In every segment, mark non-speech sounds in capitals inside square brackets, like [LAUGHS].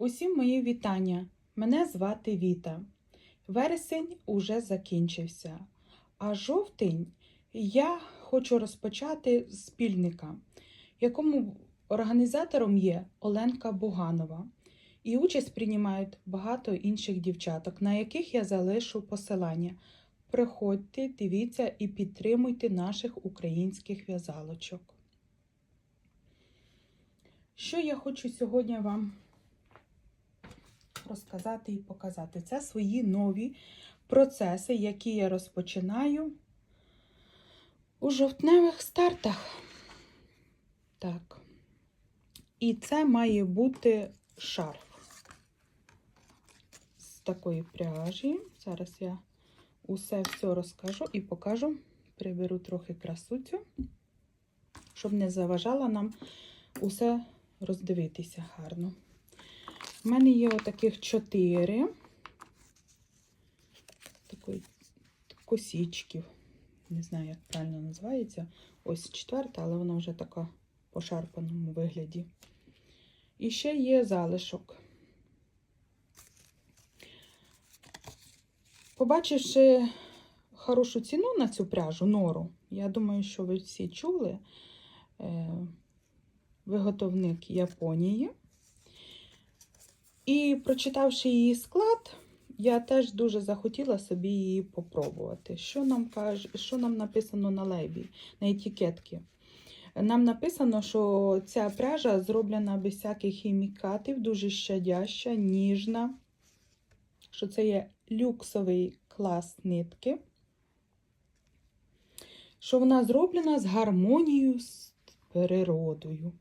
Усім мої вітання. Мене звати Віта. Вересень уже закінчився, а жовтень я хочу розпочати з спільника, якому організатором є Оленка Буганова. І участь приймають багато інших дівчаток, на яких я залишу посилання. Приходьте, дивіться і підтримуйте наших українських в'язалочок. Що я хочу сьогодні вам розказати і показати? Це свої нові процеси, які я розпочинаю у жовтневих стартах. Так. І це має бути шарф з такої пряжі. Зараз я усе все розкажу і покажу. Приберу трохи красуцю, щоб не заважала нам усе роздивитися гарно. У мене є отаких чотири такої косічків. Не знаю, як правильно називається. Ось четверта, але вона вже така по шарпаному вигляді. І ще є залишок. Побачивши хорошу ціну на цю пряжу, нору, я думаю, що ви всі чули. Е, виготовник Японії. І прочитавши її склад, я теж дуже захотіла собі її попробувати. Що нам каже, що нам написано на лейбі, на етикетці? Нам написано, що ця пряжа зроблена без всяких хімікатів, дуже щадяща, ніжна, що це є люксовий клас нитки, що вона зроблена з гармонією з природою.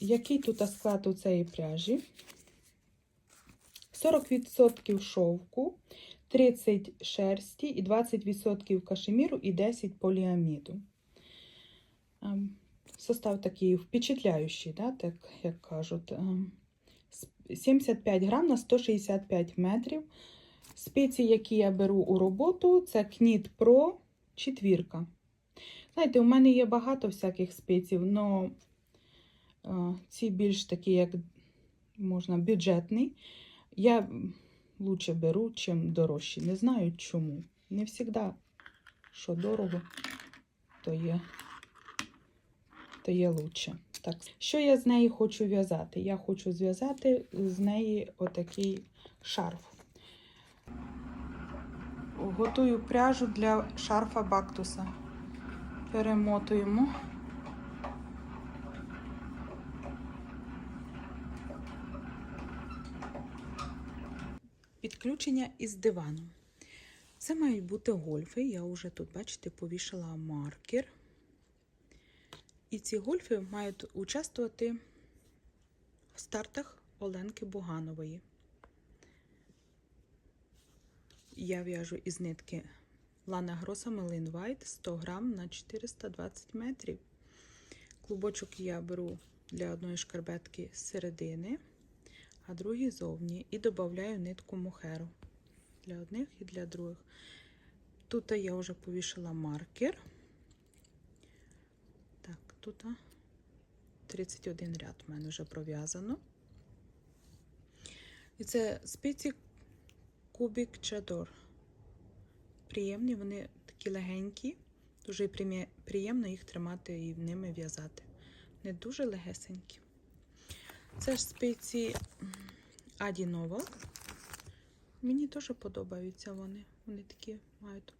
Який тут склад у цієї пряжі? 40% шовку, 30 шерсті і 20% кашеміру і 10 поліаміду. Состав такий впечатляючий, да, так як кажуть. 75 грам на 165 метрів. Спеції, які я беру у роботу, це Кніт Pro четвірка. Знаєте, у мене є багато всяких спеців, але ці більш такі, як можна, бюджетний. Я лучше беру, чим дорожчі. Не знаю чому. Не завжди, що дорого, то є, то є лучше. Так, що я з неї хочу в'язати? Я хочу зв'язати з неї отакий шарф. Готую пряжу для шарфа бактуса. Перемотуємо. Підключення із дивану. Це мають бути гольфи. Я вже тут, бачите, повішала маркер. І ці гольфи мають участвувати в стартах Оленки Буганової. Я в'яжу із нитки Лана Гроса Melin White 100 грам на 420 метрів. Клубочок я беру для одної шкарбетки з середини, а другий зовні. І додаю нитку мохеру для одних і для других. Тут я вже повішала маркер. Так, тут 31 ряд у мене вже пров'язано. І це спиці Кубік Чадор. Приємні, вони такі легенькі, дуже приємно їх тримати і ними в'язати. Не дуже легесенькі. Це ж спиці Аді Новел. Мені дуже подобаються вони. Вони такі мають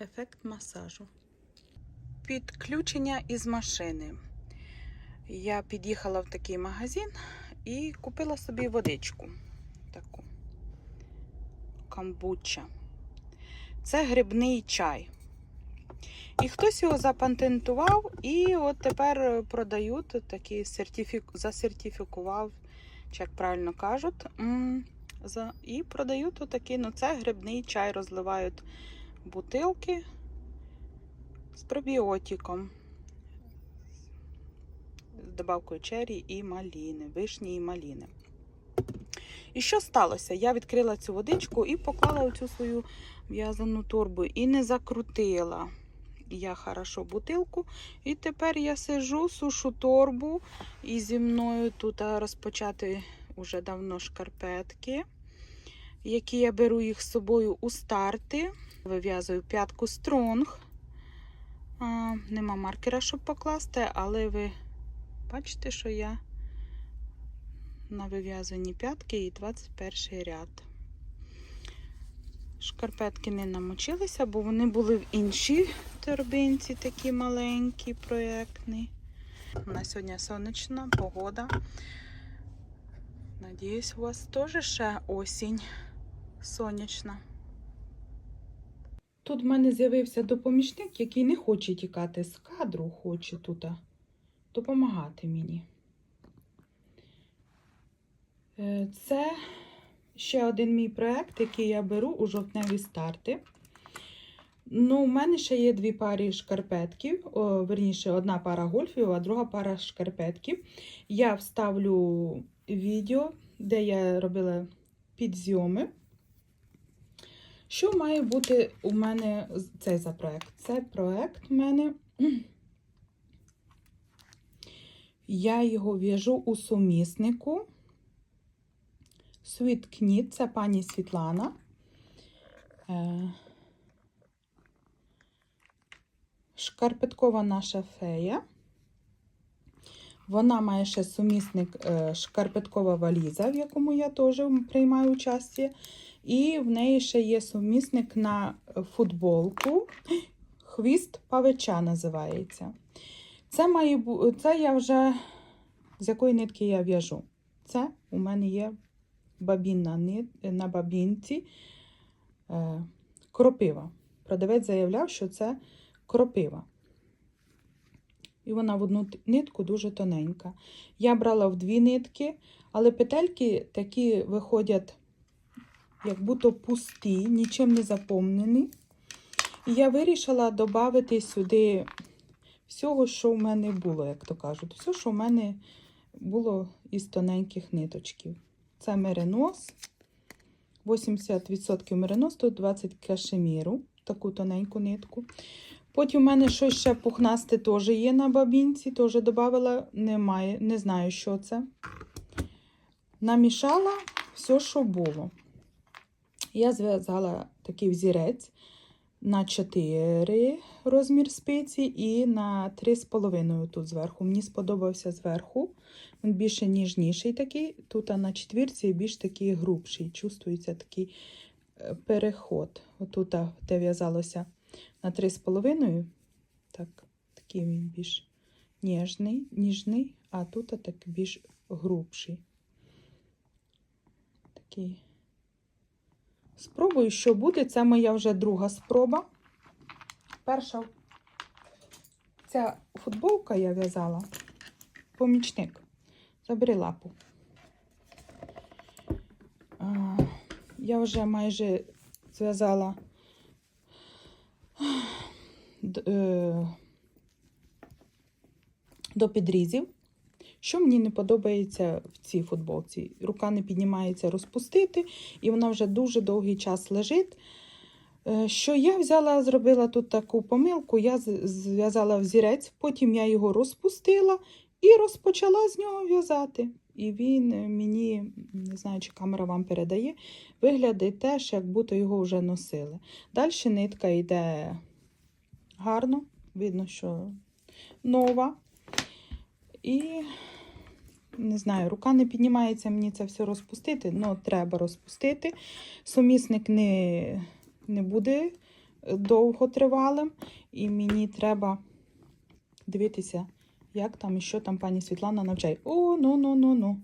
ефект масажу. Підключення із машини. Я під'їхала в такий магазин і купила собі водичку. Таку камбуча. Це грибний чай. І хтось його запатентував, і от тепер продають такий сертифік... засертифікував, чи як правильно кажуть, і продають отакий, ну це грибний чай, розливають бутилки з пробіотиком. З добавкою чері і маліни, вишні і маліни. І що сталося? Я відкрила цю водичку і поклала оцю свою в'язану торбу і не закрутила. Я хорошо бутилку. І тепер я сижу, сушу торбу, і зі мною тут розпочати уже давно шкарпетки, які я беру їх з собою у старти. Вив'язую п'ятку стронг. Нема маркера, щоб покласти, але ви бачите, що я на вив'язані п'ятки і 21 ряд. Шкарпетки не намочилися, бо вони були в іншій торбинці, такі маленькі, проєктні. У нас сьогодні сонячна погода. Надіюсь, у вас теж ще осінь сонячна. Тут в мене з'явився допомічник, який не хоче тікати з кадру, хоче тут допомагати мені. Е, Це ще один мій проєкт, який я беру у жовтневі старти. Ну, у мене ще є дві пари шкарпетків, о, верніше, одна пара гольфів, а друга пара шкарпетків. Я вставлю відео, де я робила підзйоми. Що має бути у мене цей за проект? Це проект у мене. Я його в'яжу у суміснику. Sweet це пані Світлана. Е, Шкарпеткова наша фея. Вона має ще сумісник е, шкарпеткова валіза, в якому я теж приймаю участь. І в неї ще є сумісник на футболку. Хвіст павича називається. Це, має, бу- це я вже з якої нитки я в'яжу. Це у мене є бабінна нит, на бабінці е, кропива. Продавець заявляв, що це кропива. І вона в одну нитку дуже тоненька. Я брала в дві нитки, але петельки такі виходять, як будто пусті, нічим не заповнені. І я вирішила додати сюди всього, що в мене було, як то кажуть. Все, що в мене було із тоненьких ниточків. Це меринос. 80% меринос, тут 20 кашеміру, таку тоненьку нитку. Потім у мене щось ще пухнасте теж є на бабінці, теж додавала, немає, не знаю, що це. Намішала все, що було. Я зв'язала такий взірець на 4 розмір спиці і на 3,5 тут зверху. Мені сподобався зверху. Він більше ніжніший такий. Тут а на четвірці більш такий грубший. Чувствується такий е, переход. Отут де в'язалося на 3,5. Так, такий він більш ніжний, ніжний, а тут так більш грубший. Такий. Спробую, що буде. Це моя вже друга спроба. Перша ця футболка я в'язала. Помічник. Забери лапу. Я вже майже зв'язала до підрізів. Що мені не подобається в цій футболці? Рука не піднімається розпустити, і вона вже дуже довгий час лежить. Е, Що я взяла, зробила тут таку помилку, я зв'язала взірець, потім я його розпустила і розпочала з нього в'язати. І він е, мені, не знаю, чи камера вам передає, виглядає теж, як будто його вже носили. Далі нитка йде гарно, видно, що нова. І не знаю, рука не піднімається мені це все розпустити, але треба розпустити. Сумісник не, не буде довготривалим, і мені треба дивитися, як там і що там пані Світлана навчає. О, ну, ну, ну, ну.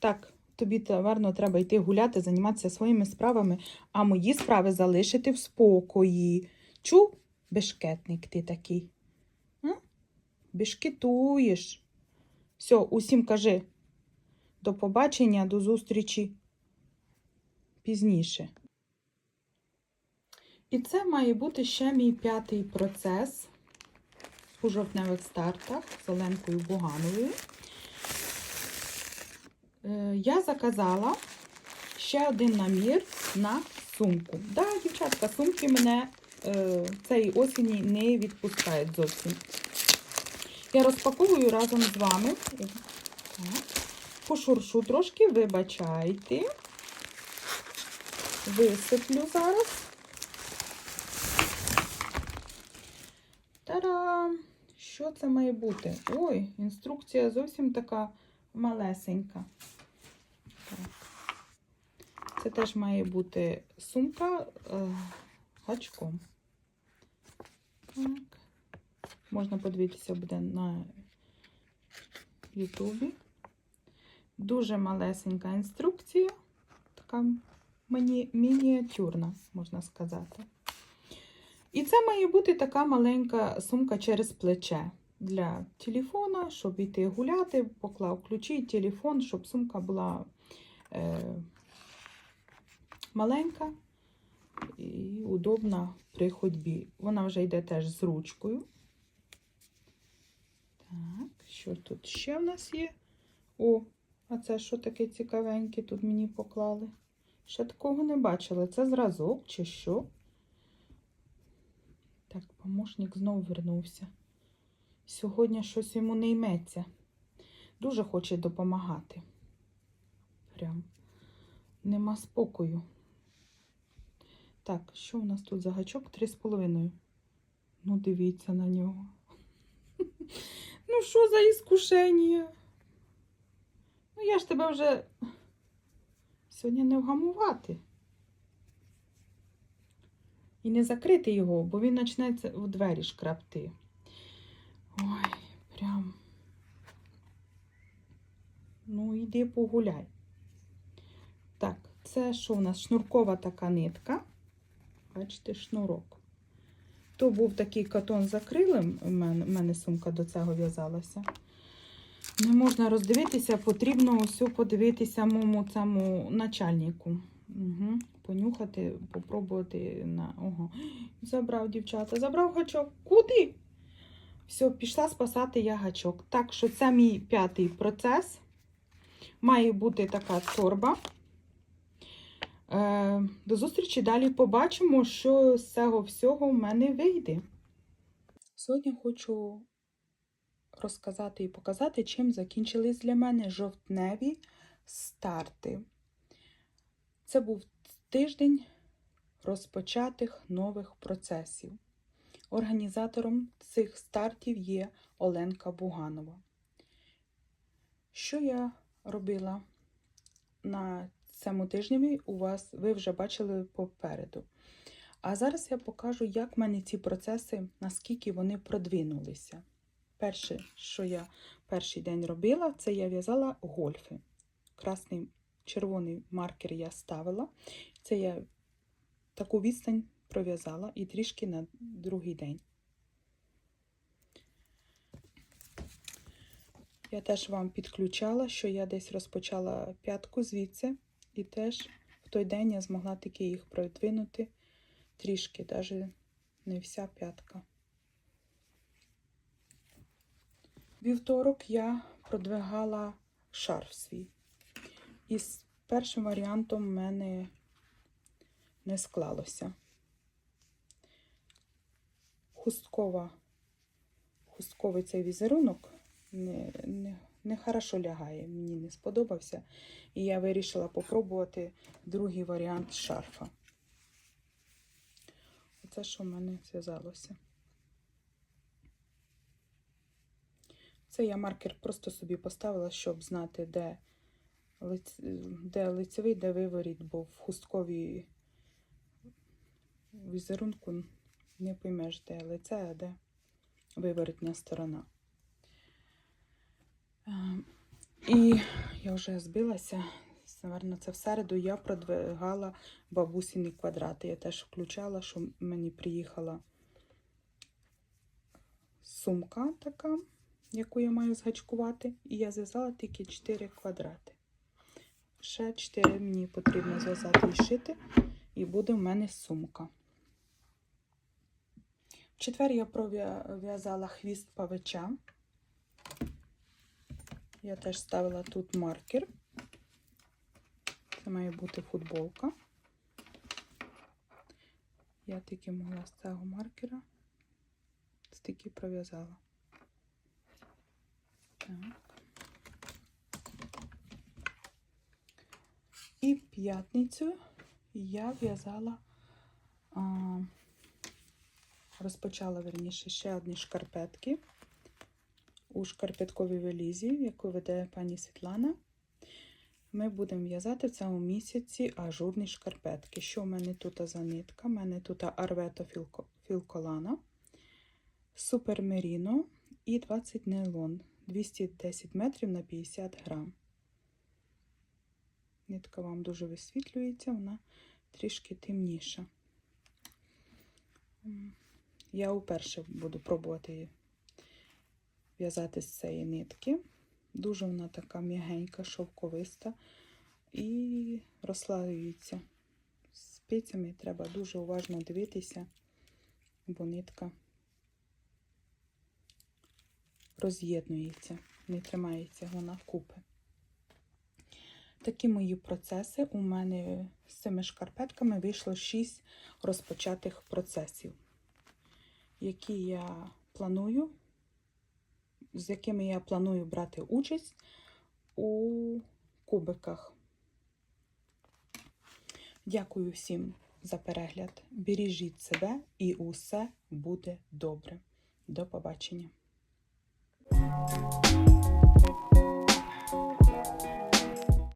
Так, тобі, наверно, треба йти гуляти, займатися своїми справами, а мої справи залишити в спокої. Чув, бешкетник ти такий? А? Бешкетуєш. Все, усім кажи. До побачення, до зустрічі пізніше. І це має бути ще мій п'ятий процес у жовтневих стартах з Оленкою Бугановою. Е, Я заказала ще один намір на сумку. Да, дівчатка, сумки мене е, цієї осені не відпускають зовсім. Я розпаковую разом з вами. Пошуршу трошки, вибачайте. Висиплю зараз. Та-дам! Що це має бути? Ой, інструкція зовсім така малесенька. Це теж має бути сумка е, гачком. Так. Можна подивитися буде на Ютубі. Дуже малесенька інструкція, така міні- мініатюрна, можна сказати. І це має бути така маленька сумка через плече для телефона, щоб йти гуляти, поклав ключі, телефон, щоб сумка була е, маленька і удобна при ходьбі. Вона вже йде теж з ручкою. Так, що тут ще в нас є? О, а це що таке цікавеньке тут мені поклали? Ще такого не бачила. Це зразок чи що? Так, помощник знову вернувся. Сьогодні щось йому не йметься. Дуже хоче допомагати. Прям нема спокою. Так, що у нас тут за гачок? Три з половиною. Ну, дивіться на нього. [LAUGHS] Ну, що за іскушення? Ну, я ж тебе вже сьогодні не вгамувати. І не закрити його, бо він почне це в двері шкрабти. Ой, прям. Ну, йди погуляй. Так, це що у нас? Шнуркова така нитка. Бачите, шнурок. То був такий катон з акрилем, у мене, у мене сумка до цього в'язалася. Не можна роздивитися, потрібно ось подивитися моєму цьому начальнику. Угу. Понюхати, попробувати на. Ого. Забрав дівчата, забрав гачок. Куди? Все, пішла спасати я гачок. Так що це мій п'ятий процес. Має бути така торба. Е, до зустрічі далі побачимо, що з цього всього в мене вийде. Сьогодні хочу розказати і показати, чим закінчились для мене жовтневі старти. Це був тиждень розпочатих нових процесів. Організатором цих стартів є Оленка Буганова. Що я робила на цьому тижні, у вас ви вже бачили попереду. А зараз я покажу, як в мене ці процеси, наскільки вони продвинулися. Перше, що я перший день робила, це я в'язала гольфи. Красний червоний маркер я ставила. Це я таку відстань пров'язала і трішки на другий день. Я теж вам підключала, що я десь розпочала п'ятку звідси, і теж в той день я змогла таки їх продвинути трішки, навіть не вся п'ятка. Вівторок я продвигала шарф свій. І з першим варіантом в мене не склалося. Хусткова, хустковий цей візерунок не, не, не хорошо лягає, мені не сподобався. І я вирішила попробувати другий варіант шарфа. Оце, що в мене зв'язалося. Це я маркер просто собі поставила, щоб знати, де, лиць... де лицевий, де виворіт, бо в хустковій візерунку не поймеш, де лице, а де виворітня сторона. І я вже збилася. Наверно, це в середу я продвигала бабусіні квадрати. Я теж включала, що мені приїхала сумка така, яку я маю згачкувати, і я зв'язала тільки 4 квадрати. Ще 4 мені потрібно зв'язати і шити, і буде в мене сумка. В четвер я пров'язала хвіст павича. Я теж ставила тут маркер. Це має бути футболка. Я тільки могла з цього маркера стільки пров'язала. Так. І п'ятницю я в'язала, розпочала верніше ще одні шкарпетки у шкарпетковій валізі, яку веде пані Світлана. Ми будемо в'язати в цьому місяці ажурні шкарпетки. Що в мене тут за нитка? У мене тут Арвето Філко- Філколана, Супер Меріно і 20 нейлон. 210 метрів на 50 грам. Нитка вам дуже висвітлюється, вона трішки темніша. Я вперше буду пробувати її в'язати з цієї нитки. Дуже вона така м'ягенька, шовковиста і розслаюється. З спицями треба дуже уважно дивитися, бо нитка роз'єднується, не тримається вона вкупи. Такі мої процеси. У мене з цими шкарпетками вийшло 6 розпочатих процесів, які я планую, з якими я планую брати участь у кубиках. Дякую всім за перегляд. Бережіть себе і усе буде добре. До побачення.